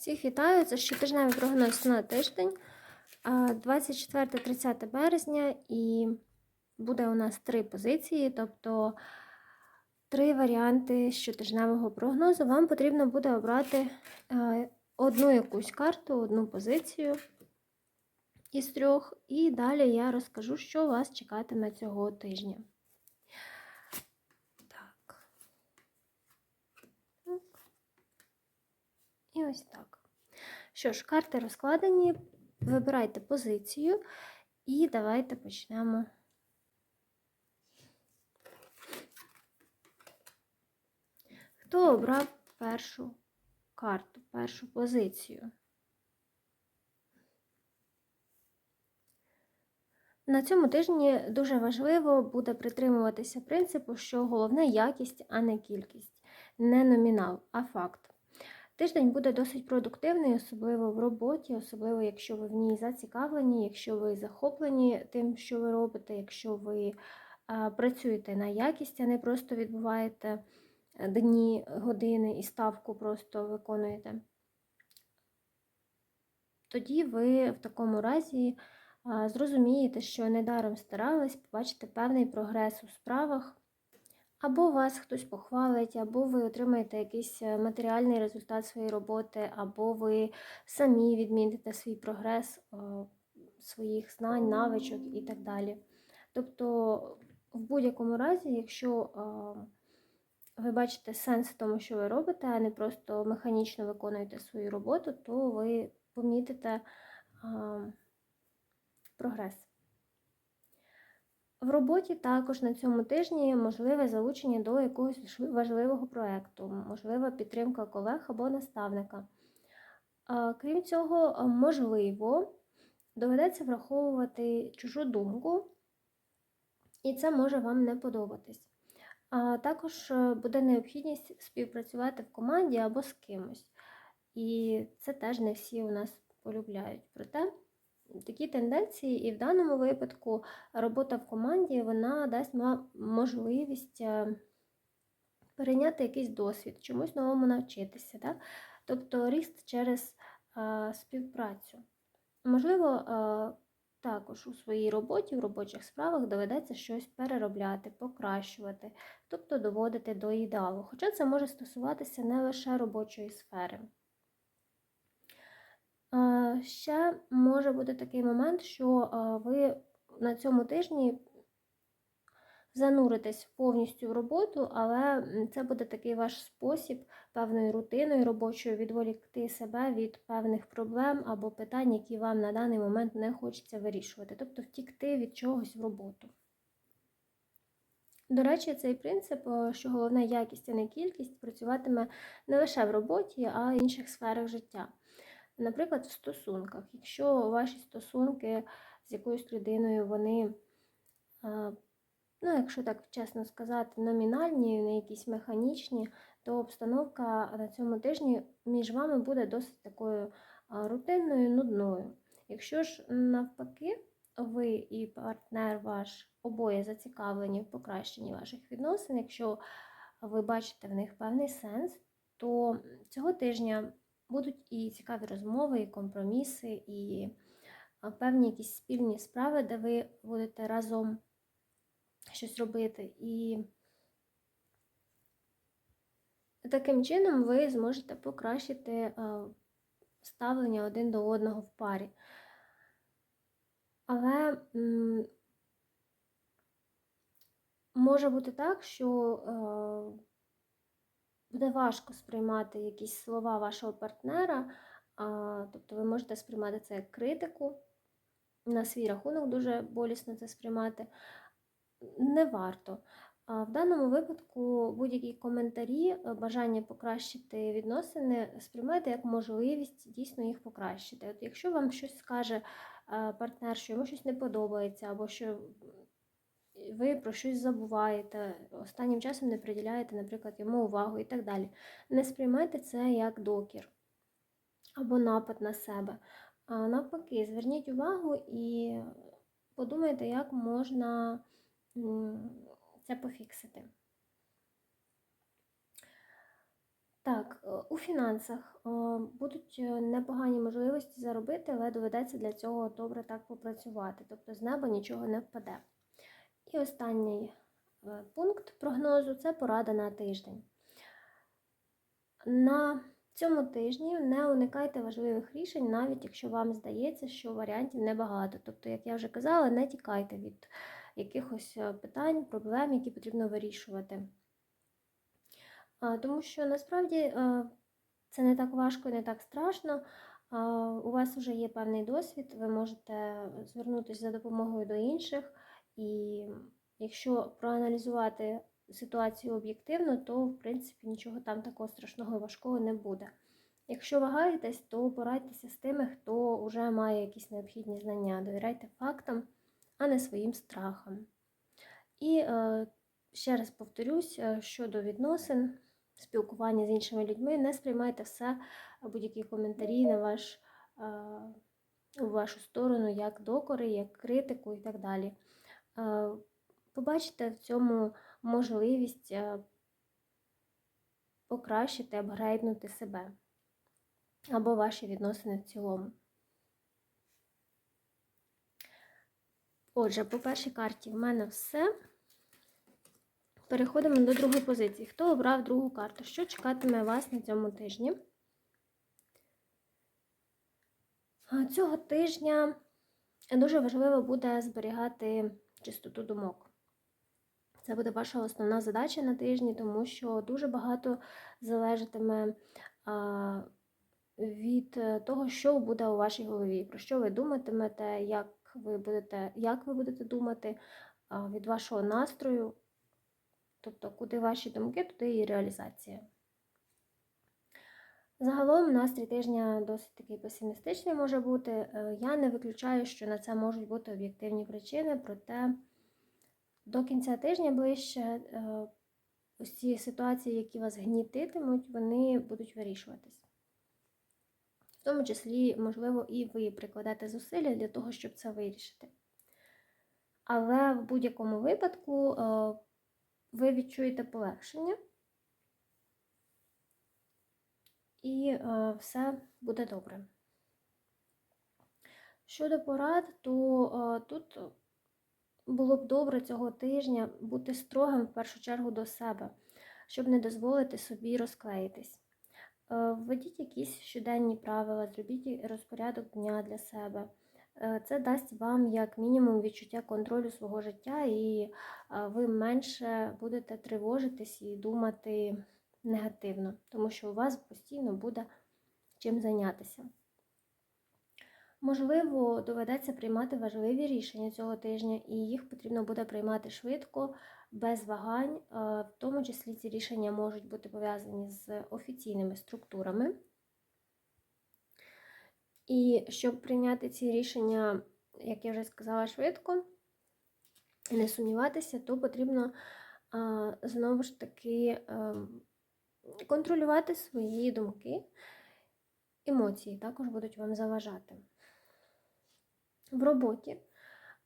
Всіх вітаю! Це щотижневий прогноз на тиждень 24-30 березня, і буде у нас три позиції, тобто три варіанти щотижневого прогнозу. Вам потрібно буде обрати е, одну якусь карту, одну позицію із трьох, і далі я розкажу, що вас чекатиме цього тижня. Так. Так. І ось так. Що ж, карти розкладені. Вибирайте позицію і давайте почнемо. Хто обрав першу карту, першу позицію? На цьому тижні дуже важливо буде притримуватися принципу, що головне якість, а не кількість. Не номінал, а факт. Тиждень буде досить продуктивний, особливо в роботі, особливо якщо ви в ній зацікавлені, якщо ви захоплені тим, що ви робите, якщо ви працюєте на якість, а не просто відбуваєте дні, години і ставку просто виконуєте. Тоді ви в такому разі зрозумієте, що недаром старались, побачите певний прогрес у справах. Або вас хтось похвалить, або ви отримаєте якийсь е, матеріальний результат своєї роботи, або ви самі відмітите свій прогрес своїх знань, навичок і так далі. Тобто, в будь-якому разі, якщо ви бачите сенс в тому, що ви робите, а не просто механічно виконуєте свою роботу, то ви помітите прогрес. В роботі також на цьому тижні можливе залучення до якогось важливого проєкту, можлива підтримка колег або наставника. Крім цього, можливо, доведеться враховувати чужу думку, і це може вам не подобатись. А також е, буде необхідність співпрацювати в команді або з кимось. І це теж не всі у нас полюбляють. Проте такі тенденції, і в даному випадку робота в команді вона дасть можливість е, перейняти якийсь досвід, чомусь новому навчитися. Так? Тобто ріст через а, співпрацю. Можливо, а, також у своїй роботі, в робочих справах доведеться щось переробляти, покращувати, тобто доводити до ідеалу. Хоча це може стосуватися не лише робочої сфери. Ще може бути такий момент, що ви на цьому тижні зануритесь повністю в роботу, але це буде такий ваш спосіб певною рутиною робочою відволікти себе від певних проблем або питань, які вам на даний момент не хочеться вирішувати, тобто втікти від чогось в роботу. До речі, цей принцип, що головна якість, а не кількість, працюватиме не лише в роботі, а й в інших сферах життя. Наприклад, в стосунках. Якщо ваші стосунки з якоюсь людиною, вони, ну, якщо так чесно сказати, номінальні, не якісь механічні, то обстановка на цьому тижні між вами буде досить такою рутинною, нудною. Якщо ж навпаки, ви і партнер ваш обоє зацікавлені в покращенні ваших відносин, якщо ви бачите в них певний сенс, то цього тижня будуть і цікаві розмови, і компроміси, і певні якісь спільні справи, де ви будете разом щось робити. І таким чином ви зможете покращити ставлення один до одного в парі. Але може бути так, що буде важко сприймати якісь слова вашого партнера, тобто ви можете сприймати це як критику, на свій рахунок дуже болісно це сприймати. Не варто. А в даному випадку будь-які коментарі, е, бажання покращити відносини, сприймайте як можливість дійсно їх покращити. От Якщо вам щось скаже е, партнер, що йому щось не подобається, або що ви про щось забуваєте, останнім часом не приділяєте, наприклад, йому увагу і так далі. Не сприймайте це як докір або напад на себе. А навпаки, зверніть увагу і подумайте, як можна це пофіксити. Так, е, у фінансах е, будуть е, непогані можливості заробити, але доведеться для цього добре так попрацювати. Тобто з неба нічого не впаде. І останній е, пункт прогнозу це порада на тиждень. На цьому тижні не уникайте важливих рішень, навіть якщо вам здається, що варіантів небагато. Тобто, як я вже казала, не тікайте від якихось е, питань, проблем, які потрібно вирішувати. Тому що насправді е, це не так важко і не так страшно. У вас вже є певний досвід, ви можете звернутися за допомогою до інших, і якщо проаналізувати ситуацію об'єктивно, то в принципі нічого там такого страшного і важкого не буде. Якщо вагаєтесь, то порадьтеся з тими, хто вже має якісь необхідні знання. Довіряйте фактам, а не своїм страхам. І е, ще раз повторюсь е, щодо відносин, спілкування з іншими людьми, не сприймайте все, будь-які коментарі на ваш, е, у вашу сторону, як докори, як критику і так далі. Е, побачите в цьому можливість е, покращити, апгрейднути себе або ваші відносини в цілому. Отже, по першій карті в мене все. Переходимо до другої позиції. Хто обрав другу карту? Що чекатиме вас на цьому тижні? Цього тижня дуже важливо буде зберігати чистоту думок. Це буде ваша основна задача на тижні, тому що дуже багато залежатиме від е, того, що буде у вашій голові, про що ви думатимете, як ви будете, як ви будете думати, від вашого настрою. Тобто, куди ваші думки, туди і реалізація. Загалом настрій тижня досить такий песимістичний може бути. Е, я не виключаю, що на це можуть бути об'єктивні причини, проте до кінця тижня ближче е, ці ситуації, які вас гнітитимуть, вони будуть вирішуватись. В тому числі, можливо, і ви прикладете зусилля для того, щоб це вирішити. Але в будь-якому випадку е, ви відчуєте полегшення, і е, все буде добре. Щодо порад, то е, тут було б добре цього тижня бути строгим в першу чергу до себе, щоб не дозволити собі розклеїтись. Е, введіть якісь щоденні правила, зробіть розпорядок дня для себе. Це дасть вам як мінімум відчуття контролю свого життя, і ви менше будете тривожитись і думати негативно, тому що у вас постійно буде чим зайнятися. Можливо, доведеться приймати важливі рішення цього тижня, і їх потрібно буде приймати швидко, без вагань. В тому числі ці рішення можуть бути пов'язані з офіційними структурами. І щоб прийняти ці рішення, як я вже сказала, швидко, не сумніватися, то потрібно знову ж таки ем, контролювати свої думки, емоції також будуть вам заважати. В роботі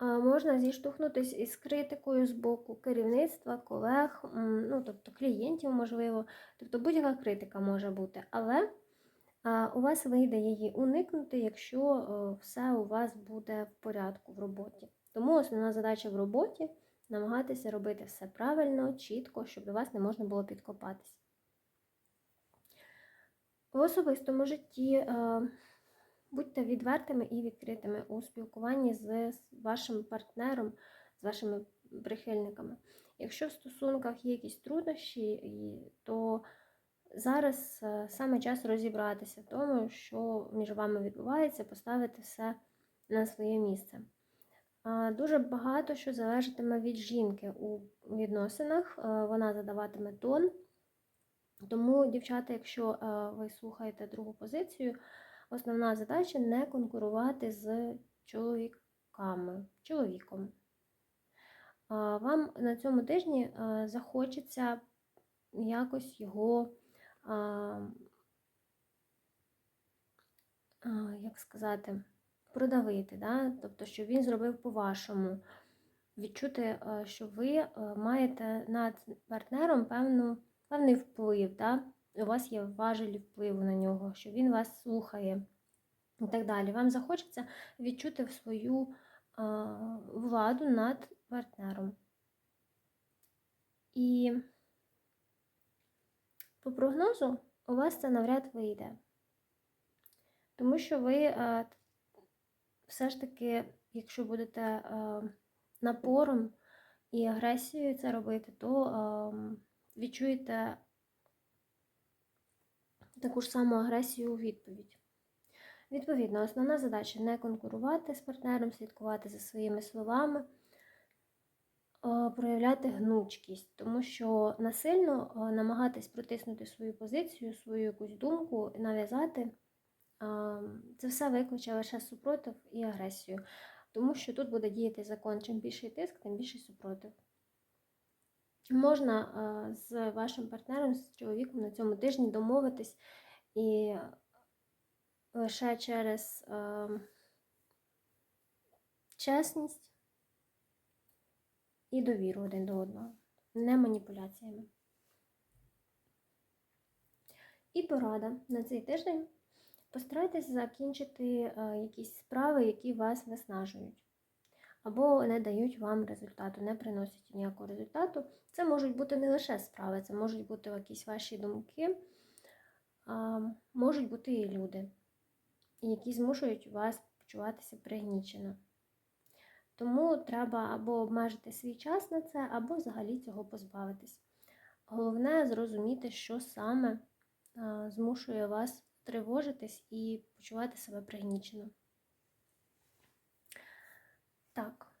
можна зіштовхнутися із критикою з боку керівництва, колег, ну, тобто клієнтів, можливо, тобто будь-яка критика може бути, але у вас вийде її уникнути, якщо все у вас буде в порядку в роботі. Тому основна задача в роботі намагатися робити все правильно, чітко, щоб до вас не можна було підкопатись. В особистому житті е, будьте відвертими і відкритими у спілкуванні з вашим партнером, з вашими прихильниками. Якщо в стосунках є якісь труднощі, то зараз е, саме час розібратися тому, що між вами відбувається, поставити все на своє місце. Дуже багато що залежатиме від жінки у відносинах, е, вона задаватиме тон. Тому, дівчата, якщо е, ви слухаєте другу позицію, основна задача не конкурувати з чоловіками, чоловіком. Вам на цьому тижні е, захочеться якось його, як сказати, продавити, да? тобто, щоб він зробив по-вашому, відчути, е, що ви маєте над партнером певну певний вплив, да? у вас є важелі впливу на нього, що він вас слухає і так далі. Вам захочеться відчути свою владу над партнером. І по прогнозу у вас це навряд вийде. Тому що ви все ж таки, якщо будете напором і агресією це робити, то відчуєте таку ж саму агресію у відповідь. Відповідно, основна задача не конкурувати з партнером, слідкувати за своїми словами, проявляти гнучкість, тому що насильно намагатись протиснути свою позицію, свою якусь думку, нав'язати, це все викличе лише супротив і агресію. Тому що тут буде діяти закон, чим більший тиск, тим більший супротив. Можна з вашим партнером, з чоловіком на цьому тижні домовитись і лише через е, чесність і довіру один до одного, не маніпуляціями. І порада на цей тиждень. Постарайтесь закінчити е, якісь справи, які вас виснажують, або не дають вам результату, не приносять ніякого результату. Це можуть бути не лише справи, це можуть бути якісь ваші думки, а, можуть бути і люди які змушують вас почуватися пригнічено. Тому треба або обмежити свій час на це, або взагалі цього позбавитись. Головне зрозуміти, що саме змушує вас тривожитись і почувати себе пригнічено. Так,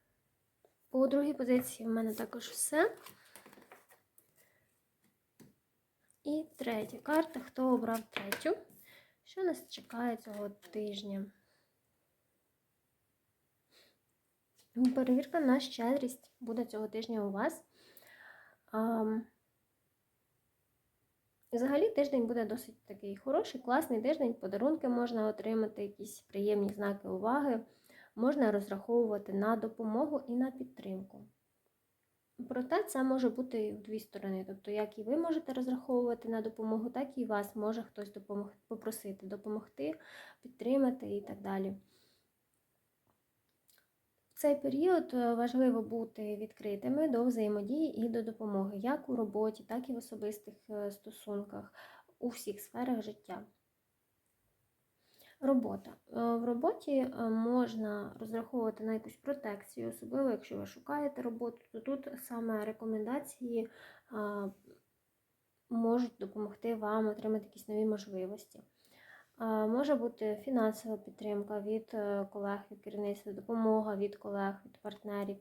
по другій позиції в мене також все. І третя карта. Хто обрав третю? Що нас чекає цього тижня? Ну, перевірка на щедрість буде цього тижня у вас. А, Взагалі тиждень буде досить такий хороший, класний тиждень, подарунки можна отримати, якісь приємні знаки уваги, можна розраховувати на допомогу і на підтримку. Проте це може бути в дві сторони. Тобто, як і ви можете розраховувати на допомогу, так і вас може хтось допомог... попросити допомогти, підтримати і так далі. В цей період е, важливо бути відкритими до взаємодії і до допомоги, як у роботі, так і в особистих е, стосунках, у всіх сферах життя. Робота. Е, в роботі е, можна розраховувати на якусь протекцію, особливо, якщо ви шукаєте роботу, то тут саме рекомендації можуть допомогти вам отримати якісь нові можливості. Може бути фінансова підтримка від е, колег, від керівництва, допомога від колег, від партнерів,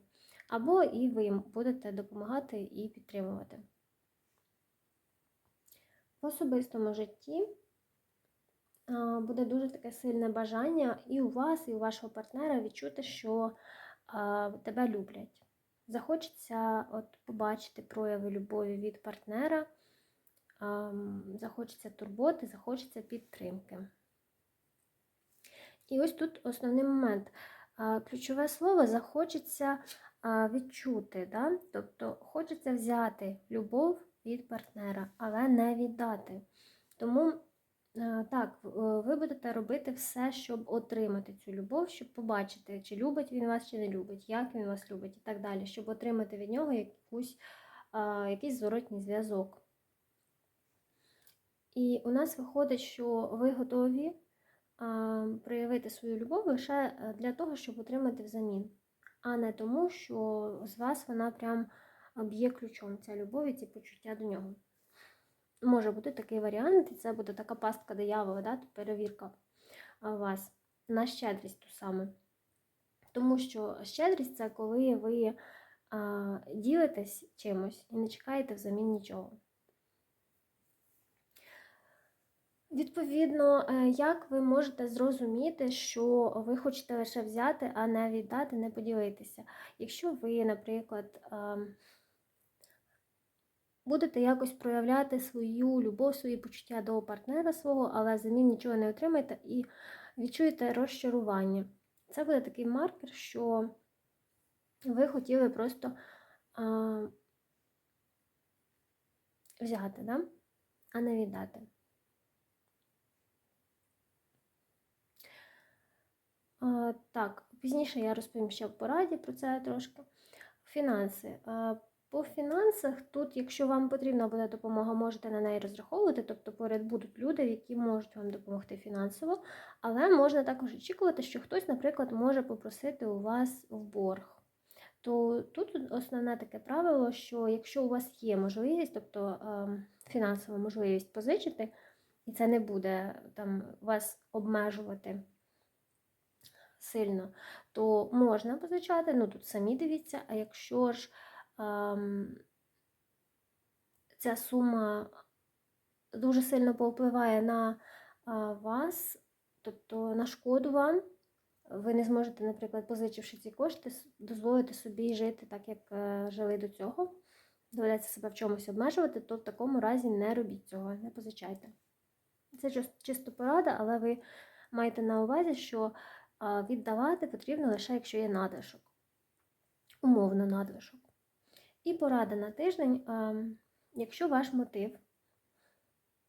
або і ви їм будете допомагати і підтримувати. В особистому житті буде дуже таке сильне бажання і у вас, і у вашого партнера відчути, що тебе люблять. Захочеться от побачити прояви любові від партнера, захочеться турботи, захочеться підтримки. І ось тут основний момент. Ключове слово захочеться відчути. Да? Тобто хочеться взяти любов від партнера, але не віддати. Тому Е, так, е, ви будете робити все, щоб отримати цю любов, щоб побачити, чи любить він вас, чи не любить, як він вас любить і так далі, щоб отримати від нього якусь, якийсь зворотній зв'язок. І у нас виходить, що ви готові проявити свою любов лише е, для того, щоб отримати взамін, а не тому, що з вас вона прям б'є ключом ця любов і ці почуття до нього. Може бути такий варіант, і це буде така пастка диявола, да, перевірка вас на щедрість ту саме. Тому що щедрість це коли ви а, ділитесь чимось і не чекаєте взамін нічого. Відповідно, е, як ви можете зрозуміти, що ви хочете лише взяти, а не віддати, не поділитися. Якщо ви, наприклад, будете якось проявляти свою любов, свої почуття до партнера свого, але замін нічого не отримаєте і відчуєте розчарування. Це буде такий маркер, що ви хотіли просто а, взяти, да? а не віддати. А, Так, пізніше я розповім ще в пораді про це трошки. Фінанси. По фінансах тут, якщо вам потрібна буде допомога, можете на неї розраховувати, тобто поряд будуть люди, які можуть вам допомогти фінансово, але можна також очікувати, що хтось, наприклад, може попросити у вас в борг. То тут основне таке правило, що якщо у вас є можливість, тобто ем, фінансова можливість позичити, і це не буде там вас обмежувати сильно, то можна позичати, ну тут самі дивіться, а якщо ж ця сума дуже сильно повпливає на вас, тобто на шкоду вам, ви не зможете, наприклад, позичивши ці кошти, дозволити собі жити так, як е, жили до цього, доведеться себе в чомусь обмежувати, то в такому разі не робіть цього, не позичайте. Це чис- чисто порада, але ви маєте на увазі, що віддавати потрібно лише, якщо є надлишок, умовно надлишок. І порада на тиждень, ем, якщо ваш мотив,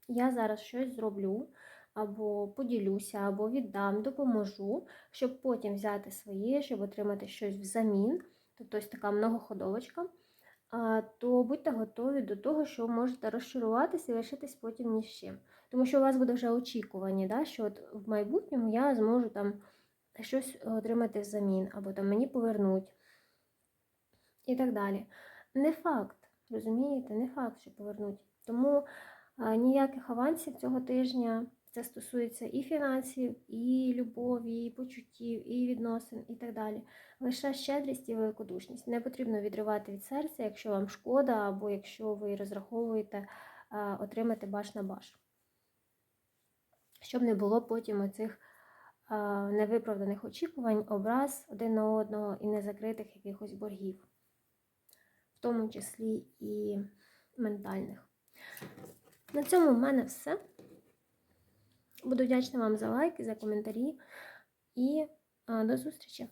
я зараз щось зроблю, або поділюся, або віддам, допоможу, щоб потім взяти своє, щоб отримати щось взамін, тобто ось така многоходовочка, то будьте готові до того, що можете розчаруватися і лишитись потім ні з чим. Тому що у вас буде вже очікування, да, що от в майбутньому я зможу там щось отримати взамін, або там мені повернуть. І так далі. Не факт, розумієте, не факт, що повернуть. Тому ніяких авансів цього тижня. Це стосується і фінансів, і любові, і почуттів, і відносин, і так далі. Лише щедрість і великодушність. Не потрібно відривати від серця, якщо вам шкода, або якщо ви розраховуєте отримати баш на баш. Щоб не було потім оцих невиправданих очікувань, образ один на одного і незакритих якихось боргів, в тому числі і ментальних. На цьому в мене все. Буду вдячна вам за лайки, за коментарі і до зустрічі!